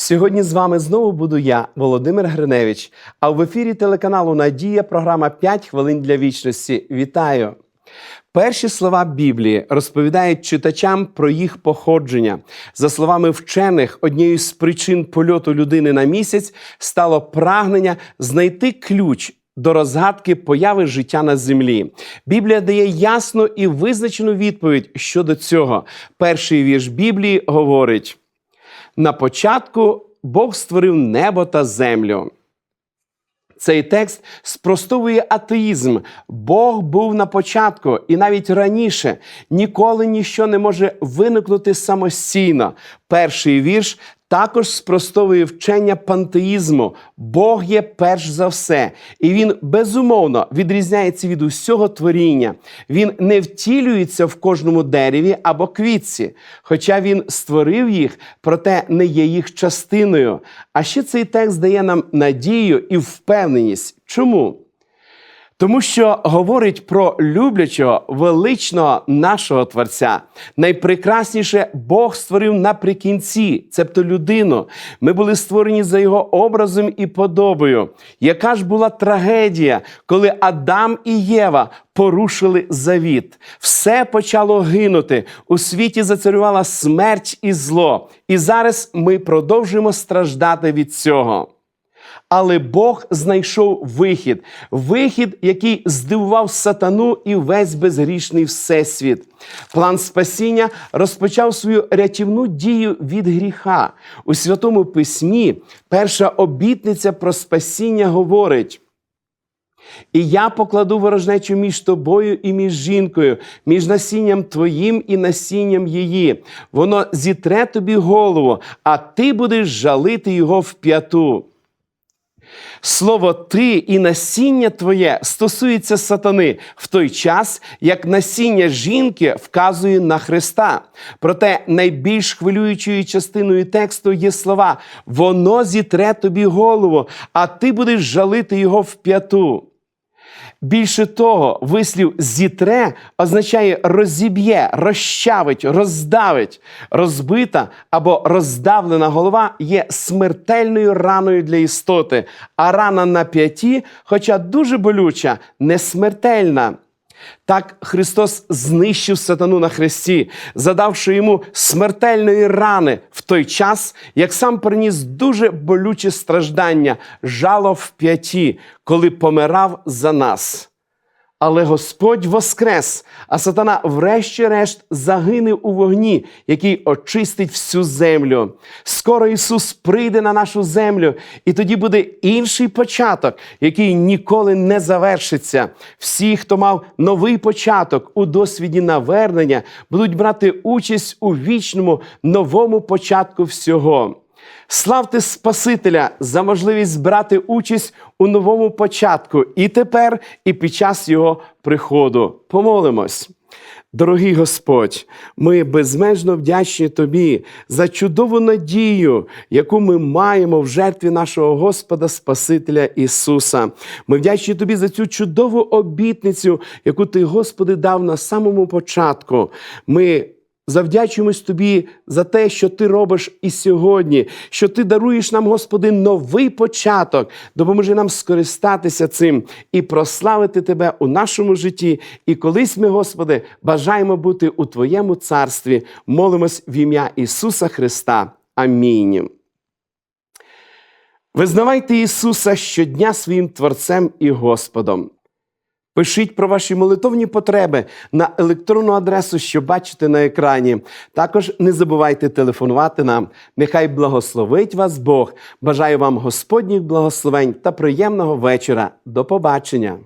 Сьогодні з вами знову буду я, Володимир Гриневич. А в ефірі телеканалу Надія програма «5 хвилин для вічності. Вітаю! Перші слова Біблії розповідають читачам про їх походження. За словами вчених, однією з причин польоту людини на місяць стало прагнення знайти ключ. До розгадки появи життя на землі. Біблія дає ясну і визначену відповідь щодо цього. Перший вірш Біблії говорить: на початку Бог створив небо та землю. Цей текст спростовує атеїзм. Бог був на початку і навіть раніше ніколи ніщо не може виникнути самостійно. Перший вірш також спростовує вчення пантеїзму. Бог є перш за все, і він безумовно відрізняється від усього творіння. Він не втілюється в кожному дереві або квітці, хоча він створив їх, проте не є їх частиною. А ще цей текст дає нам надію і впевненість. Чому? Тому що говорить про люблячого, величного нашого Творця. Найпрекрасніше Бог створив наприкінці, цебто людину. Ми були створені за його образом і подобою. Яка ж була трагедія, коли Адам і Єва порушили завіт? Все почало гинути. У світі зацарювала смерть і зло. І зараз ми продовжуємо страждати від цього. Але Бог знайшов вихід, вихід, який здивував сатану і весь безгрішний всесвіт. План спасіння розпочав свою рятівну дію від гріха. У Святому Письмі перша обітниця про спасіння говорить. І я покладу ворожнечу між тобою і між жінкою, між насінням твоїм і насінням її. Воно зітре тобі голову, а ти будеш жалити його в п'яту. Слово ти і насіння твоє стосується сатани в той час, як насіння жінки вказує на Христа. Проте найбільш хвилюючою частиною тексту є слова: воно зітре тобі голову, а ти будеш жалити його в п'яту. Більше того, вислів зітре означає розіб'є, розчавить, роздавить. Розбита або роздавлена голова є смертельною раною для істоти, а рана на п'яті, хоча дуже болюча, не смертельна. Так Христос знищив сатану на хресті, задавши йому смертельної рани в той час, як сам приніс дуже болючі страждання, жало в п'яті, коли помирав за нас. Але Господь воскрес, а сатана, врешті-решт, загине у вогні, який очистить всю землю. Скоро Ісус прийде на нашу землю, і тоді буде інший початок, який ніколи не завершиться. Всі, хто мав новий початок у досвіді навернення, будуть брати участь у вічному новому початку всього. Славте Спасителя за можливість брати участь у новому початку і тепер, і під час Його приходу. Помолимось. Дорогий Господь, ми безмежно вдячні Тобі за чудову надію, яку ми маємо в жертві нашого Господа Спасителя Ісуса. Ми вдячні Тобі за цю чудову обітницю, яку Ти, Господи, дав на самому початку. Ми Завдячуємось тобі за те, що ти робиш і сьогодні, що ти даруєш нам, Господи, новий початок. Допоможи нам скористатися цим і прославити Тебе у нашому житті. І колись ми, Господи, бажаємо бути у Твоєму царстві. Молимось в ім'я Ісуса Христа. Амінь. Визнавайте Ісуса щодня своїм Творцем і Господом. Пишіть про ваші молитовні потреби на електронну адресу, що бачите на екрані. Також не забувайте телефонувати нам. Нехай благословить вас Бог. Бажаю вам Господніх благословень та приємного вечора. До побачення!